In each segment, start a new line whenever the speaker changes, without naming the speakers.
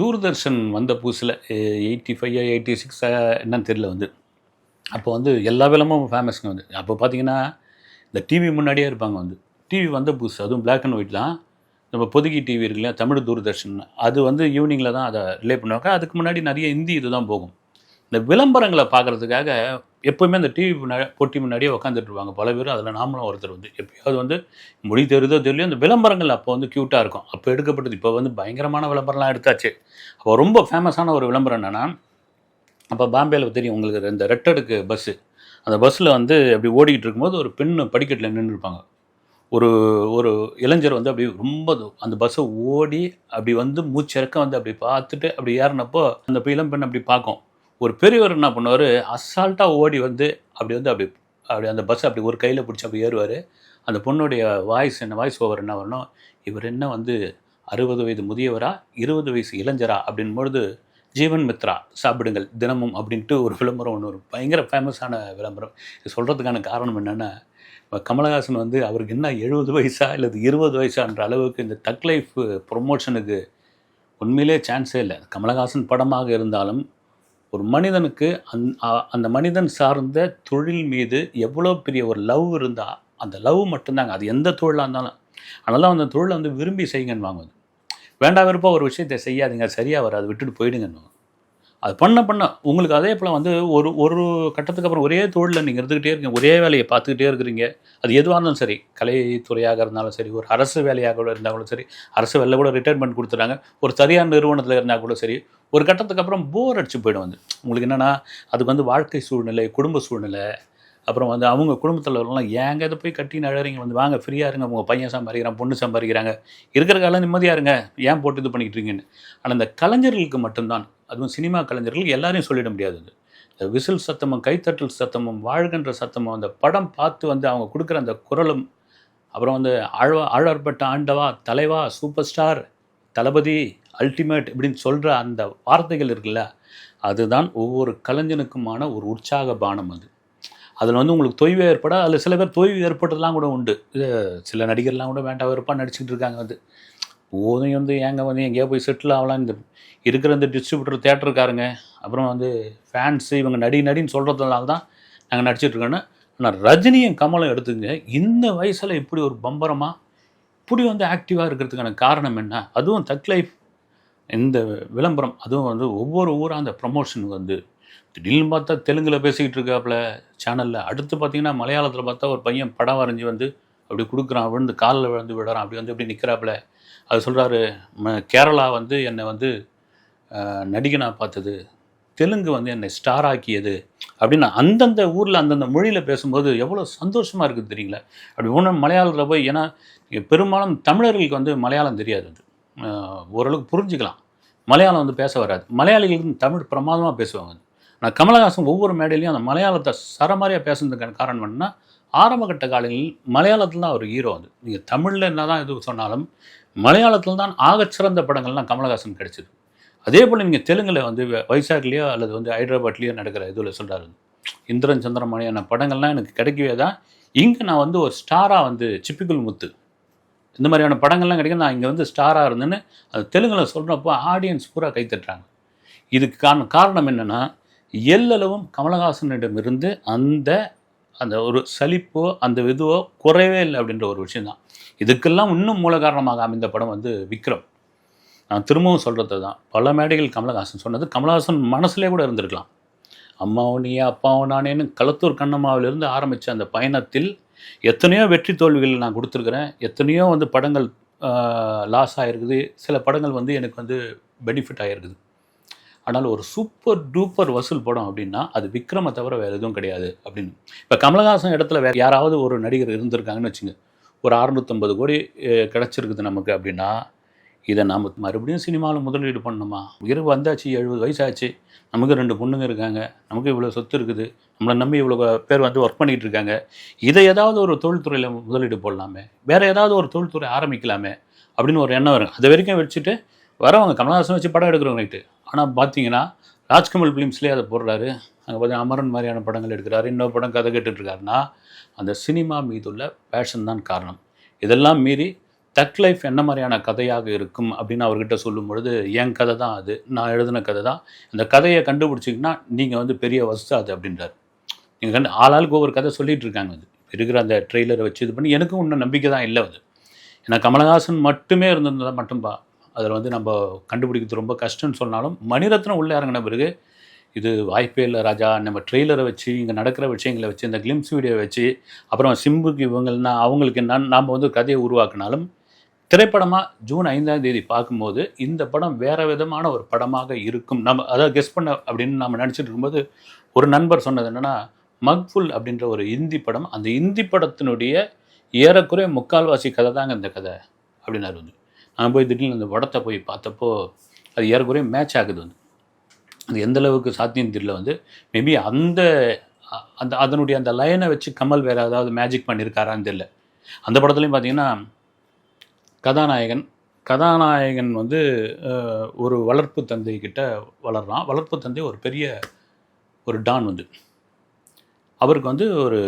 தூர்தர்ஷன் வந்த புதுசில் eighty five eighty six என்னன்னு தெரியல வந்து. அப்போ வந்து எல்லா விலமும் ஃபேமஸ்ங்க வந்து. அப்போ பார்த்தீங்கன்னா இந்த டிவி முன்னாடியே இருப்பாங்க வந்து. டிவி வந்த புதுசு அதுவும் பிளாக் அண்ட் ஒயிட் தான். நம்ம பொதுகி டிவி இருக்கு இல்லையா தமிழ் தூர்தர்ஷன். அது வந்து ஈவினிங்கில் தான் அதை ரிலே பண்ணுவாங்க. அதுக்கு முன்னாடி நிறைய ஹிந்தி இதுதான் போகும். இந்த விளம்பரங்களை பார்க்குறதுக்காக எப்போவுமே அந்த டிவி போட்டி பொட்டி முன்னாடியே உட்காந்துட்டு இருப்பாங்க. பல பேர் அதில் நாமளும் ஒருத்தர் வந்து எப்பயாவது வந்து மொழி தெரியுதோ தெரியலையோ அந்த விளம்பரங்கள் அப்போ வந்து க்யூட்டாக இருக்கும். அப்போ எடுக்கப்பட்டது. இப்போ வந்து பயங்கரமான விளம்பரம்லாம் எடுத்தாச்சு. அப்போ ரொம்ப ஃபேமஸான ஒரு விளம்பரம் என்னென்னா அப்போ பாம்பேயில் தெரியும் உங்களுக்கு இந்த ரெட்டடுக்கு பஸ்ஸு. அந்த பஸ்ஸில் வந்து அப்படி ஓடிக்கிட்டு இருக்கும்போது ஒரு பெண் படிக்கட்டில் நின்றுருப்பாங்க ஒரு ஒரு இளைஞர் வந்து அப்படி ரொம்ப அந்த பஸ்ஸை ஓடி அப்படி வந்து மூச்சிறக்க வந்து அப்படி பார்த்துட்டு அப்படி ஏறினப்போ அந்த இளம்பெண் அப்படி பார்க்கும். ஒரு பெரியவர் என்ன பண்ணுவார்? அசால்ட்டாக ஓடி வந்து அப்படி வந்து அப்படி அப்படி அந்த பஸ் அப்படி ஒரு கையில் பிடிச்சி அப்படி ஏறுவார். அந்த பொண்ணுடைய வாய்ஸ் என்ன வாய்ஸ் ஓவர் என்ன வரணும்? இவர் என்ன வந்து அறுபது வயது முதியவரா இருபது வயசு இளைஞரா அப்படின்பொழுது ஜீவன் மித்ரா சாப்பிடுங்கள் தினமும் அப்படின்ட்டு ஒரு விளம்பரம் ஒன்று ஒரு பயங்கர ஃபேமஸான விளம்பரம். இது சொல்கிறதுக்கான காரணம் என்னென்னா இப்போ கமலஹாசன் வந்து அவருக்கு என்ன எழுபது வயசா இல்லை இருபது வயசான்ற அளவுக்கு இந்த தக் லைஃப் ப்ரொமோஷனுக்கு உண்மையிலே சான்ஸே இல்லை. கமலஹாசன் படமாக இருந்தாலும் ஒரு மனிதனுக்கு அந் அந்த மனிதன் சார்ந்த தொழில் மீது எவ்வளோ பெரிய ஒரு லவ் இருந்தால் அந்த லவ் மட்டும்தாங்க. அது எந்த தொழிலாக இருந்தாலும். அதனால அந்த தொழிலை வந்து விரும்பி செய்யுங்கன்னு வாங்குவது. வேண்டாம் விருப்பம் ஒரு விஷயத்தை செய்யாதீங்க. சரியாக வராது. விட்டுட்டு போயிடுங்கன்னு அது பண்ண பண்ண. உங்களுக்கு அதே போல் வந்து ஒரு ஒரு கட்டத்துக்கு அப்புறம் ஒரே தொழிலில் நீங்கள் இருந்துக்கிட்டே இருக்கீங்க ஒரே வேலையை பார்த்துக்கிட்டே இருக்கிறீங்க. அது எதுவாக இருந்தாலும் சரி கலைத்துறையாக இருந்தாலும் சரி ஒரு அரசு வேலையாக கூட இருந்தாலும் சரி அரசு வேலையில் கூட ரிட்டைர்மெண்ட் கொடுத்துறாங்க ஒரு சரியான நிறுவனத்தில் இருந்தால் கூட சரி ஒரு கட்டத்துக்கு அப்புறம் போர் அடிச்சு போயிடும் வந்து. உங்களுக்கு என்னென்னா அதுக்கு வந்து வாழ்க்கை சூழ்நிலை குடும்ப சூழ்நிலை அப்புறம் வந்து அவங்க குடும்பத்தில் உள்ளவங்களாம் ஏங்க இதை போய் கட்டி நழறீங்க வந்து வாங்க ஃப்ரீயாக இருங்க. உங்கள் பையன் சம்பாதிக்கிறான் பொண்ணு சம்பாதிக்கிறாங்க. இருக்கிற காலம் நிம்மதியாக இருங்க. ஏன் போட்டு இது பண்ணிக்கிட்டு இருக்கீங்கன்னு? ஆனால் இந்த கலைஞர்களுக்கு மட்டும்தான் அதுவும் சினிமா கலைஞர்களுக்கு எல்லாரையும் சொல்லிட முடியாது அது. இந்த விசில் சத்தமும் கைத்தட்டல் சத்தமும் வாழ்கின்ற சத்தமும் அந்த படம் பார்த்து வந்து அவங்க கொடுக்குற அந்த குரலும் அப்புறம் வந்து ஆழ்வா ஆழ்வார்பட்ட ஆண்டவா தலைவா சூப்பர் ஸ்டார் தளபதி அல்டிமேட் இப்படின்னு சொல்கிற அந்த வார்த்தைகள் இருக்குல்ல அதுதான் ஒவ்வொரு கலைஞனுக்குமான ஒரு உற்சாக பானம் அது. அதில் வந்து உங்களுக்கு தொய்வு ஏற்பட அதில் சில பேர் தொய்வு ஏற்பட்டதெல்லாம் கூட உண்டு. இது சில நடிகர்லாம் கூட வேண்டாம் வெறுப்பாக நடிச்சுட்டு இருக்காங்க வந்து. போதும் வந்து ஏங்க வந்து எங்கேயோ போய் செட்டில் ஆகலாம். இந்த இருக்கிற இந்த டிஸ்ட்ரிபியூட்டர் தேட்டருக்காருங்க அப்புறம் வந்து ஃபேன்ஸு இவங்க நடி நடின்னு சொல்கிறதுனால தான் நாங்கள் நடிச்சிட்ருக்கோன்னு ஆனால் ரஜினியும் கமலும் எடுத்துங்க இந்த வயசில் இப்படி ஒரு பம்பரமாக இப்படி வந்து ஆக்டிவாக இருக்கிறதுக்கான காரணம் என்ன? அதுவும் தக் லைஃப் இந்த விளம்பரம் அதுவும் வந்து ஒவ்வொரு ஊராக அந்த ப்ரமோஷனுக்கு வந்து திடீர்னு பார்த்தா தெலுங்கில் பேசிக்கிட்டு இருக்காப்புல சேனலில் அடுத்து பார்த்தீங்கன்னா மலையாளத்தில் பார்த்தா ஒரு பையன் படம் வரைஞ்சி வந்து அப்படி கொடுக்குறான் விழுந்து காலில் விழுந்து விடுறான் அப்படி வந்து அப்படி நிற்கிறாப்புல அது சொல்கிறாரு கேரளா வந்து என்னை வந்து நடிகனாக பார்த்தது. தெலுங்கு வந்து என்னை ஸ்டார் ஆக்கியது. அப்படின்னு அந்தந்த ஊரில் அந்தந்த மொழியில் பேசும்போது எவ்வளோ சந்தோஷமாக இருக்குது தெரியுங்களா? அப்படி ஒன்று மலையாளத்தில் போய் ஏன்னா பெரும்பாலும் தமிழர்களுக்கு வந்து மலையாளம் தெரியாது அது. ஓரளவுக்கு புரிஞ்சுக்கலாம். மலையாளம் வந்து பேச வராது. மலையாளிகளுக்கு தமிழ் பிரமாதமாக பேசுவாங்க நான் கமலஹாசன் ஒவ்வொரு மேடையிலையும் அந்த மலையாளத்தை சரமாரியாக பேசுனதுக்கான காரணம் என்னன்னா ஆரம்பகட்ட காலங்களில் மலையாளத்தில் தான் ஒரு ஹீரோ அது. நீங்கள் தமிழில் என்ன தான் இது சொன்னாலும் மலையாளத்தில் தான் ஆகச்சிறந்த படங்கள்லாம் கமலஹாசன் கிடைச்சிது. அதே போல் நீங்கள் தெலுங்கில் வந்து வைசாக்லேயோ அல்லது வந்து ஹைதராபாத்லேயோ நடக்கிற இதில் சொல்கிறாரு இந்திரன் சந்திரமணியான படங்கள்லாம் எனக்கு கிடைக்கவே தான். இங்கே நான் வந்து ஒரு ஸ்டாராக வந்து சிப்பிக்குள் முத்து. இந்த மாதிரியான படங்கள்லாம் கிடைக்கும் நான் இங்கே வந்து ஸ்டாராக இருந்தேன்னு அது தெலுங்கில் சொல்கிறப்போ ஆடியன்ஸ் பூரா கைத்தட்டுறாங்க இதுக்கு காரணம் காரணம் என்னென்னா எல்லளவும் கமலஹாசனிடமிருந்து அந்த அந்த ஒரு சலிப்போ அந்த இதுவோ குறையவே இல்லை அப்படின்ற ஒரு விஷயந்தான் இதுக்கெல்லாம் இன்னும் மூல காரணமாக அமைந்த படம் வந்து விக்ரம். நான் திரும்பவும் சொல்கிறது தான். பல மேடைகள் கமலஹாசன் சொன்னது கமலஹாசன் மனசுலேயே கூட இருந்திருக்கலாம். அம்மாவும் நீ அப்பாவும் நானேன்னு களத்தூர் கண்ணம்மாவிலிருந்து ஆரம்பித்த அந்த பயணத்தில் எத்தனையோ வெற்றி தோல்விகள் நான் கொடுத்துருக்குறேன். எத்தனையோ வந்து படங்கள் லாஸ் ஆகிருக்குது சில படங்கள் வந்து எனக்கு வந்து பெனிஃபிட் ஆகிருக்குது ஆனால் ஒரு சூப்பர் டூப்பர் வசூல் படம் அப்படின்னா அது விக்ரமை தவிர வேறு எதுவும் கிடையாது அப்படின்னு. இப்போ கமலஹாசன் இடத்துல வேறு யாராவது ஒரு நடிகர் இருந்திருக்காங்கன்னு வச்சுங்க. ஒரு அறுநூத்தம்பது கோடி கிடச்சிருக்குது நமக்கு அப்படின்னா இதை நாம் மறுபடியும் சினிமாவில் முதலீடு பண்ணணுமா? உயிர் வந்தாச்சு எழுபது வயசாச்சு. நமக்கு ரெண்டு பொண்ணுங்க இருக்காங்க. நமக்கு இவ்வளோ சொத்து இருக்குது. நம்மளை நம்பி இவ்வளோ பேர் வந்து ஒர்க் பண்ணிகிட்டு இருக்காங்க. இதை ஏதாவது ஒரு தொழில்துறையில் முதலீடு போடலாமே? வேறு ஏதாவது ஒரு தொழில்துறை ஆரம்பிக்கலாமே? அப்படின்னு ஒரு எண்ணம் வரும். அது வரைக்கும் வச்சுட்டு வரவங்க கமலஹாசன் வச்சு படம் எடுக்கிறவங்க ரைட்டு ஆனால் பார்த்தீங்கன்னா ராஜ்கமல் ஃபிலிம்ஸ்லேயே அதை போடுறாரு. அங்கே பார்த்தீங்கன்னா அமரன் மாதிரியான படங்கள் எடுக்கிறாரு. இன்னொரு படம் கதை கேட்டுட்ருக்காருன்னா அந்த சினிமா மீதுள்ள பேஷன் தான் காரணம். இதெல்லாம் மீறி தக் லைஃப் என்ன மாதிரியான கதையாக இருக்கும் அப்படின்னு அவர்கிட்ட சொல்லும் பொழுது என் கதை தான் அது. நான் எழுதின கதை தான். இந்த கதையை கண்டுபிடிச்சிங்கன்னா நீங்கள் வந்து பெரிய வஸ்தாது அப்படின்றார். நீங்கள் கண்டு ஆளாளுக்கு ஒவ்வொரு கதை சொல்லிகிட்டு இருக்காங்க அது. இருக்கிற அந்த ட்ரெய்லரை வச்சு இது பண்ணி எனக்கும் இன்னும் நம்பிக்கை தான் இல்லை அது. ஏன்னா கமலஹாசன் மட்டுமே இருந்திருந்தா மட்டும்பா அதில் வந்து நம்ம கண்டுபிடிக்கிறது ரொம்ப கஷ்டம்னு சொன்னாலும் மணிரத்னம் உள்ளே இறங்கின பிறகு இது வாய்ப்பே இல்லை ராஜா நம்ம ட்ரெய்லரை வச்சு இங்கே நடக்கிற விஷயங்களை வச்சு இந்த கிளிம்ஸ் வீடியோ வச்சு அப்புறம் சிம்புக்கு இவங்கன்னா அவங்களுக்கு என்ன நாம் வந்து கதையை உருவாக்கினாலும் திரைப்படமாக ஜூன் ஐந்தாம் தேதி பார்க்கும்போது இந்த படம் வேறு விதமான ஒரு படமாக இருக்கும். நம்ம அதாவது கெஸ் பண்ண அப்படின்னு நம்ம நினச்சிட்டு இருக்கும்போது ஒரு நண்பர் சொன்னது என்னென்னா மக்ஃபுல் அப்படின்ற ஒரு இந்தி படம் அந்த இந்தி படத்தினுடைய ஏறக்குறைய முக்கால்வாசி கதை தாங்க இந்த கதை அப்படின்னாரு வந்து. நான் போய் திடீர்னு அந்த படத்தை போய் பார்த்தப்போ அது ஏறக்குறைய மேட்ச் ஆகுது வந்து. அது எந்த அளவுக்கு சாத்தியம் தெரியல வந்து. மேபி அந்த அந்த அதனுடைய அந்த லைனை வச்சு கமல் வேறு ஏதாவது மேஜிக் பண்ணியிருக்காரான்னு தெரியல. அந்த படத்துலையும் பார்த்தீங்கன்னா கதாநாயகன் கதாநாயகன் வந்து ஒரு வளர்ப்பு தந்தை கிட்ட வளர்றான். வளர்ப்பு தந்தை ஒரு பெரிய ஒரு டான் வந்து. அவருக்கு வந்து ஒரு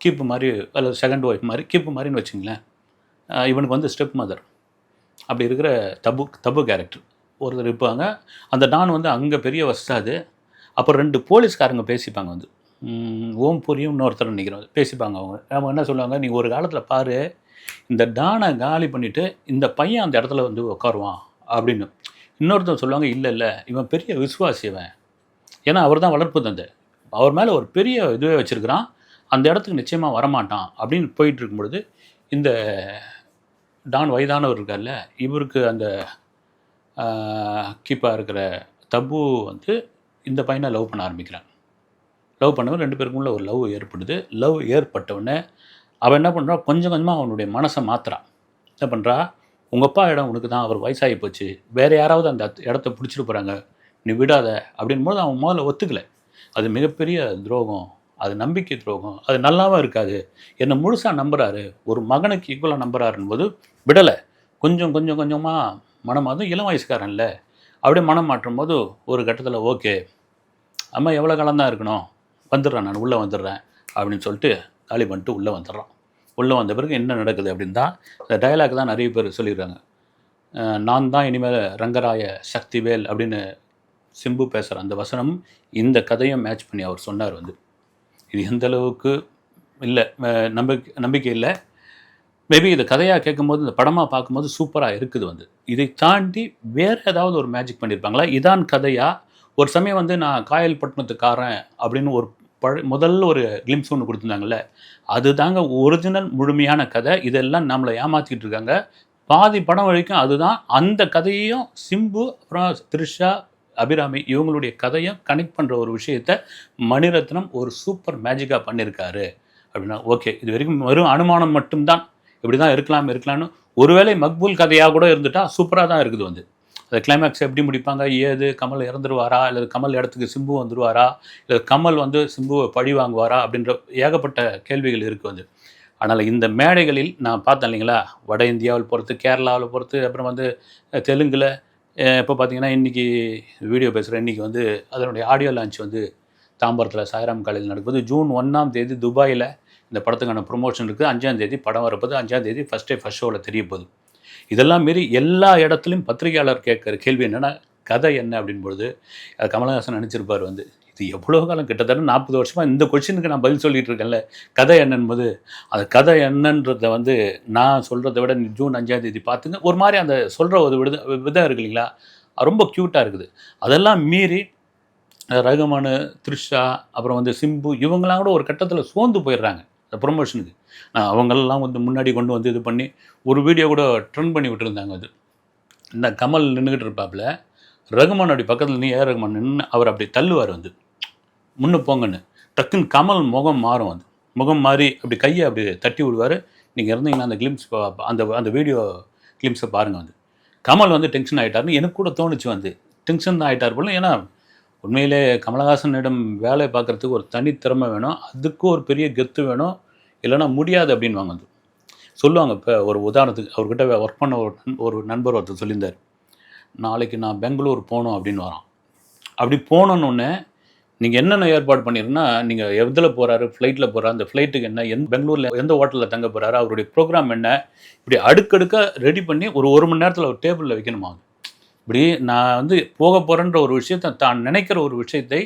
கீப்பு மாதிரி அல்லது செகண்ட் ஒய்ஃப் மாதிரி கீப்பு மாதிரின்னு வச்சுங்களேன். இவனுக்கு வந்து ஸ்டெப் மதர் அப்படி இருக்கிற தபு தபு கேரக்டர் ஒருத்தர் இருப்பாங்க. அந்த டான் வந்து அங்கே பெரிய வசாது அப்புறம் ரெண்டு போலீஸ்காரங்க பேசிப்பாங்க வந்து. ஓம் புரியும் இன்னொருத்தர் நினைக்கிறோம். பேசிப்பாங்க அவங்க. அவங்க என்ன சொல்லுவாங்க? நீ ஒரு காலத்தில் பாரு இந்த டானை காலி பண்ணிவிட்டு இந்த பையன் அந்த இடத்துல வந்து உட்காருவான் அப்படின்னு. இன்னொருத்தர் சொல்லுவாங்க இல்லை இல்லை இவன் பெரிய விசுவாசி இவன். ஏன்னா அவர் தான் வளர்ப்பு தந்தை. அவர் மேலே ஒரு பெரிய இதுவே வச்சுருக்கிறான். அந்த இடத்துக்கு நிச்சயமாக வரமாட்டான் அப்படின்னு போயிட்டு இருக்கும் பொழுது இந்த டான் வயதானவர் இருக்கார்ல இவருக்கு அந்த கீப்பாக இருக்கிற தபு வந்து இந்த பையனை லவ் பண்ண ஆரம்பிக்கிறான். லவ் பண்ணவன் ரெண்டு பேருக்குள்ள ஒரு லவ் ஏற்படுது. லவ் ஏற்பட்டவுடனே அவன் என்ன பண்ணுறான் கொஞ்சம் கொஞ்சமாக அவனுடைய மனசை மாற்றுறான் என்ன பண்ணுறா உங்கள் அப்பா இடம் உனக்கு தான் அவர் வயசாகி போச்சு. வேறு யாராவது அந்த இடத்த பிடிச்சிட்டு போகிறாங்க நீ விடாத. அப்படின் போது அவன் முதல்ல ஒத்துக்கலை. அது மிகப்பெரிய துரோகம். அது நம்பிக்கை துரோகம். அது நல்லாவும் இருக்காது. என்னை முழுசாக நம்புகிறாரு ஒரு மகனுக்கு ஈக்குவலாக நம்புறாருன்னு போது விடலை. கொஞ்சம் கொஞ்சம் கொஞ்சமாக மனம் அதுவும் இளம் வயசுக்காரன்ல. அப்படியே மனம் மாற்றும் போது ஒரு கட்டத்தில் ஓகே. அம்மா எவ்வளோ காலம் தான் இருக்கணும்? வந்துடுறேன் நான் உள்ளே வந்துடுறேன். அப்படின்னு சொல்லிட்டு காலி பண்ணிட்டு உள்ளே வந்துடுறான். உள்ளே வந்த பிறகு என்ன நடக்குது அப்படின்னு தான் இந்த டயலாக் தான் நிறைய பேர் சொல்லிடுறாங்க. நான் தான் இனிமேல் ரங்கராய சக்திவேல் அப்படின்னு சிம்பு பேசுகிற அந்த வசனம் இந்த கதையும் மேட்ச் பண்ணி அவர் சொன்னார் வந்து. இது எந்த அளவுக்கு இல்லை நம்பிக்கை நம்பிக்கை இல்லை. மேபி இதை கதையாக கேட்கும்போது இந்த படமாக பார்க்கும்போது சூப்பராக இருக்குது வந்து. இதை தாண்டி வேறு ஏதாவது ஒரு மேஜிக் பண்ணியிருப்பாங்களா இதான் கதையாக ஒரு சமயம் வந்து நான் காயல்பட்டினத்துக்காரன் அப்படின்னு ஒரு பழ முதல்ல ஒரு கிளிம்ஸ் ஒன்று கொடுத்துருந்தாங்கல்ல. அதுதாங்க ஒரிஜினல் முழுமையான கதை. இதெல்லாம் நம்மளை ஏமாற்றிக்கிட்டு இருக்காங்க. பாதி படம் வரைக்கும் அதுதான். அந்த கதையையும் சிம்பு அப்புறம் த்ரிஷா அபிராமி இவங்களுடைய கதையும் கனெக்ட் பண்ணுற ஒரு விஷயத்த மணிரத்னம் ஒரு சூப்பர் மேஜிக்காக பண்ணியிருக்காரு அப்படின்னா ஓகே இது வரைக்கும் வெறும் அனுமானம் மட்டும்தான். இப்படி தான் இருக்கலாம் இருக்கலாம்னு ஒருவேளை மக்பூல் கதையாக கூட இருந்துட்டா சூப்பராக தான் இருக்குது வந்து. அந்த கிளைமேக்ஸ் எப்படி முடிப்பாங்க? ஏது கமல் இறந்துருவாரா? இல்லை கமல் இடத்துக்கு சிம்பு வந்துடுவாரா இல்லை கமல் வந்து சிம்புவை பழி வாங்குவாரா? அப்படின்ற ஏகப்பட்ட கேள்விகள் இருக்குது வந்து. ஆனால் இந்த மேடைகளில் நான் பார்த்தேன் இல்லைங்களா? வட இந்தியாவில் பொறுத்து கேரளாவில் பொறுத்து அப்புறம் வந்து தெலுங்கில் இப்போ பார்த்தீங்கன்னா இன்றைக்கி வீடியோ பேசுகிறேன் இன்றைக்கி வந்து அதனுடைய ஆடியோ லான்ச் வந்து தாம்பரத்தில் சாய்ராம் காலேஜில் நடக்குது. ஜூன் ஒன்றாம் தேதி துபாயில் இந்த படத்துக்கான ப்ரொமோஷன் இருக்குது அஞ்சாம் தேதி படம் வரப்போது அஞ்சாம் தேதி ஃபஸ்ட் டே ஃபஸ்ட் ஷோவில் தெரிய போகுது. இதெல்லாம் மீறி எல்லா இடத்துலையும் பத்திரிகையாளர் கேட்குற கேள்வி என்னென்னா கதை என்ன அப்படின் பொழுது அது கமலஹாசன் நினச்சிருப்பார் வந்து இது எவ்வளோ காலம் கிட்டத்தட்ட நாற்பது வருஷமாக இந்த கொஷினுக்கு நான் பதில் சொல்லிட்டு இருக்கேன்ல. கதை என்னன்பது? அந்த கதை என்னன்றதை வந்து நான் சொல்கிறத விட ஜூன் அஞ்சாம் தேதி பார்த்துங்க. ஒரு மாதிரி அந்த சொல்கிற ஒரு வித விதம் இருக்கு இல்லைங்களா? ரொம்ப க்யூட்டாக இருக்குது. அதெல்லாம் மீறி ரகுமானு த்ரிஷா அப்புறம் வந்து சிம்பு இவங்கெல்லாம் கூட ஒரு கட்டத்தில் சோர்ந்து போயிடுறாங்க அந்த ப்ரொமோஷனுக்கு நான் அவங்களெல்லாம் வந்து முன்னாடி கொண்டு வந்து இது பண்ணி ஒரு வீடியோ கூட ட்ரெண்ட் பண்ணி விட்டுருந்தாங்க அது. இந்த கமல் நின்றுக்கிட்டு இருப்பாப்புல ரகுமான் அப்படி பக்கத்தில் நீ ஏ ரகுமான் நின்று அவர் அப்படி தள்ளுவார் வந்து. முன்னே போங்கன்னு. டக்குன்னு கமல் முகம் மாறும் அது. முகம் மாறி அப்படி கையை அப்படி தட்டி விடுவார். நீங்கள் இருந்தீங்கன்னா அந்த கிளிம்ஸ் அந்த அந்த வீடியோ கிளிம்ஸை பாருங்கள் வந்து. கமல் வந்து டென்ஷன் ஆகிட்டாருன்னு எனக்கு கூட தோணுச்சு வந்து. டென்ஷன் தான் ஆகிட்டார் போல ஏன்னா உண்மையிலே கமலஹாசனிடம் வேலை பார்க்குறதுக்கு ஒரு தனித்திறமை வேணும். அதுக்கு ஒரு பெரிய கெத்து வேணும். இல்லைன்னா முடியாது அப்படின்வாங்க வந்து. சொல்லுவாங்க இப்போ ஒரு உதாரணத்துக்கு அவர்கிட்ட ஒர்க் பண்ண ஒரு நண்- ஒரு நண்பர் ஒருத்தர் சொல்லியிருந்தார். நாளைக்கு நான் பெங்களூர் போகணும் அப்படின்னு வரான். அப்படி போனோன்னொன்னே நீங்கள் என்னென்ன ஏற்பாடு பண்ணிருன்னா நீங்கள் எதில் போகிறாரு ஃப்ளைட்டில் போகிறாரு அந்த ஃப்ளைட்டுக்கு என்ன எந்த பெங்களூரில் எந்த ஹோட்டலில் தங்க போகிறாரு அவருடைய ப்ரோக்ராம் என்ன இப்படி அடுக்கடுக்க ரெடி பண்ணி ஒரு ஒரு மணி நேரத்தில் ஒரு டேபிளில் வைக்கணுமா? இப்படி நான் வந்து போக போகிறேன்ற ஒரு விஷயத்தை தான் நினைக்கிற ஒரு விஷயத்தை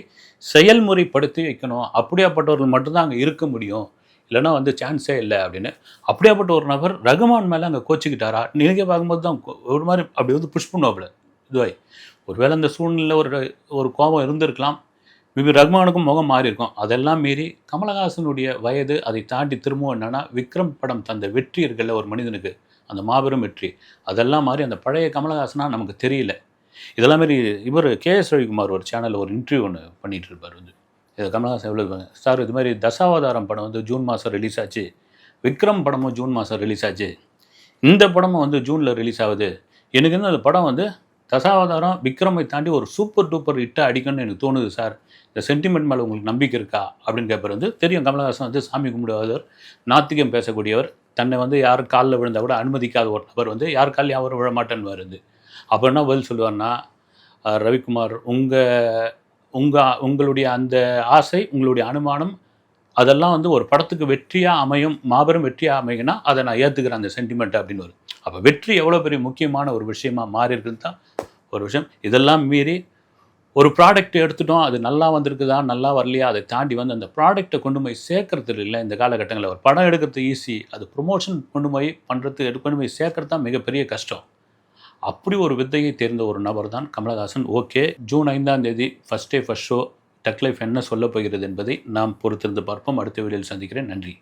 செயல்முறைப்படுத்தி வைக்கணும். அப்படியாப்பட்டவர்கள் மட்டும்தான் அங்கே இருக்க முடியும். இல்லைன்னா வந்து சான்ஸே இல்லை அப்படின்னு. அப்படியாப்பட்ட ஒரு நபர் ரகுமான் மேலே அங்கே கோச்சிக்கிட்டாரா? நீங்கள் பார்க்கும்போது தான் ஒரு மாதிரி அப்படி வந்து புஷ் பண்ணுவாப்புல. இதுவாய். ஒருவேளை அந்த சூழ்நிலை ஒரு ஒரு கோபம் இருந்திருக்கலாம். மேபி ரகுமானுக்கும் முகம் மாறி இருக்கும். அதெல்லாம் மீறி கமலஹாசனுடைய வயது அதை தாண்டி திரும்பவும் என்னன்னா விக்ரம் படம் தந்த வெற்றி இருக்குல்ல ஒரு மனிதனுக்கு அந்த மாபெரும் வெற்றி. அதெல்லாம் மாதிரி அந்த பழைய கமலஹாசனா நமக்கு தெரியல. இதெல்லாம் மாரி இவர் கே எஸ் ரவிக்குமார் ஒரு சேனலில் ஒரு இன்டர்வியூ ஒன்று பண்ணிகிட்டு இருப்பார் வந்து. இது கமலஹாசன் எவ்வளோ சார் இது மாதிரி தசாவதாரம் படம் வந்து ஜூன் மாதம் ரிலீஸ் ஆச்சு. விக்ரம் படமும் ஜூன் மாதம் ரிலீஸ் ஆச்சு. இந்த படமும் வந்து ஜூனில் ரிலீஸ் ஆகுது. எனக்கு வந்து அந்த படம் வந்து தசாவதாரம் விக்ரமை தாண்டி ஒரு சூப்பர் டூப்பர் ஹிட்டாக அடிக்கணும்னு எனக்கு தோணுது சார் இந்த சென்டிமெண்ட் மேலே உங்களுக்கு நம்பிக்கை இருக்கா? அப்படின்னு கேட்பர் வந்து தெரியும். கமலஹாசன் வந்து சாமி கும்பிடுவாதவர் நாத்திகம் பேசக்கூடியவர். தன்னை வந்து யார் காலில் விழுந்தால் கூட அனுமதிக்காத ஒரு நபர் வந்து யார் காலில் யாரும் விழ மாட்டேன்னு வருது அப்போ என்ன பதில் சொல்லுவார்னா ரவிக்குமார் உங்கள் உங்கள் உங்களுடைய அந்த ஆசை உங்களுடைய அனுமானம் அதெல்லாம் வந்து ஒரு படத்துக்கு வெற்றியாக அமையும் மாபெரும் வெற்றியாக அமையும்னா அதை நான் ஏற்றுக்கிறேன் அந்த சென்டிமெண்ட் அப்படின்னு வரும். அப்போ வெற்றி எவ்வளோ பெரிய முக்கியமான ஒரு விஷயமா மாறி இருக்குன்னு தான் ஒரு விஷயம். இதெல்லாம் மீறி ஒரு ப்ராடக்ட் எடுத்துட்டோம் அது நல்லா வந்திருக்குதா நல்லா வரலையா அதை தாண்டி வந்து அந்த ப்ராடக்ட்டை கொண்டு போய் சேர்க்கறது இல்லை இந்த காலகட்டங்களில். ஒரு படம் எடுக்கிறது ஈஸி அது ப்ரொமோஷன் கொண்டு போய் பண்ணுறது எடு கொண்டு போய் சேர்க்கறது தான் மிகப்பெரிய கஷ்டம். அப்படி ஒரு வித்தையை தேர்ந்த ஒரு நபர் தான் கமலஹாசன். ஓகே ஜூன் ஐந்தாம் தேதி first day first show thug life என்ன சொல்லப் போகிறது என்பதை நாம் பொறுத்திருந்து பார்ப்போம். அடுத்த வீடியோவில் சந்திக்கிறேன். நன்றி.